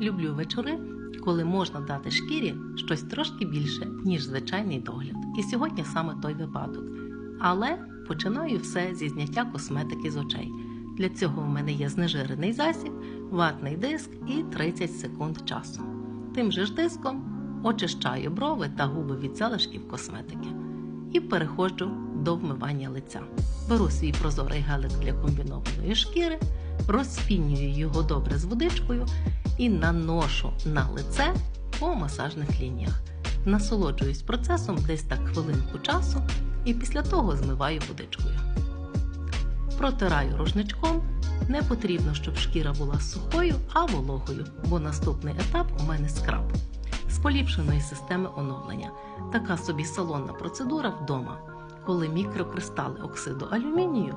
Люблю вечори, коли можна дати шкірі щось трошки більше, ніж звичайний догляд. І сьогодні саме той випадок. Але починаю все зі зняття косметики з очей. Для цього в мене є знежирений засіб, ватний диск і 30 секунд часу. Тим же ж диском очищаю брови та губи від залишків косметики і переходжу до вмивання лиця. Беру свій прозорий гелик для комбінованої шкіри, розпінюю його добре з водичкою і наношу на лице по масажних лініях. Насолоджуюсь процесом десь так хвилинку часу і після того змиваю водичкою. Протираю рушничком. Не потрібно, щоб шкіра була сухою, а вологою, бо наступний етап у мене скраб з поліпшеної системи оновлення. Така собі салонна процедура вдома, коли мікрокристали оксиду алюмінію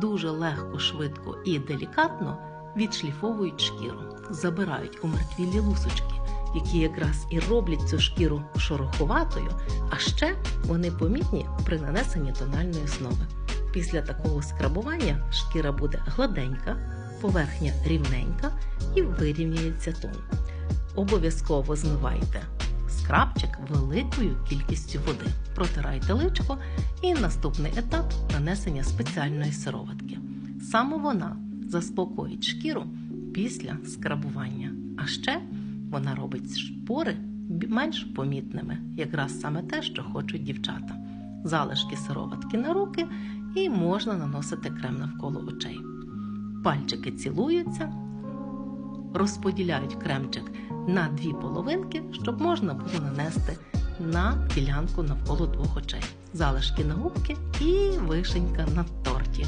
дуже легко, швидко і делікатно відшліфовують шкіру, забирають умертвілі лусочки, які якраз і роблять цю шкіру шороховатою, а ще вони помітні при нанесенні тональної основи. Після такого скрабування шкіра буде гладенька, поверхня рівненька і вирівняється тон. Обов'язково змивайте скрабчик великою кількістю води. Протирайте личко і наступний етап нанесення спеціальної сироватки. Саме вона заспокоїть шкіру після скрабування. А ще вона робить шпори менш помітними, якраз саме те, що хочуть дівчата. Залишки сироватки на руки і можна наносити крем навколо очей. Пальчики цілуються, розподіляють кремчик на дві половинки, щоб можна було нанести на ділянку навколо двох очей. Залишки на губки і вишенька на торті.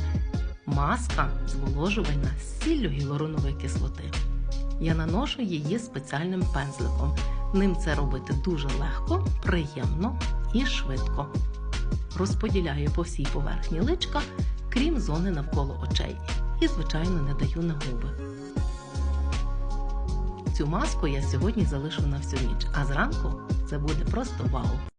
Маска зволожувальна з сіллю гіалуронової кислоти. Я наношу її спеціальним пензликом. Ним це робити дуже легко, приємно і швидко. Розподіляю по всій поверхні личка, крім зони навколо очей. І, звичайно, не даю на губи. Цю маску я сьогодні залишу на всю ніч, а зранку це буде просто вау!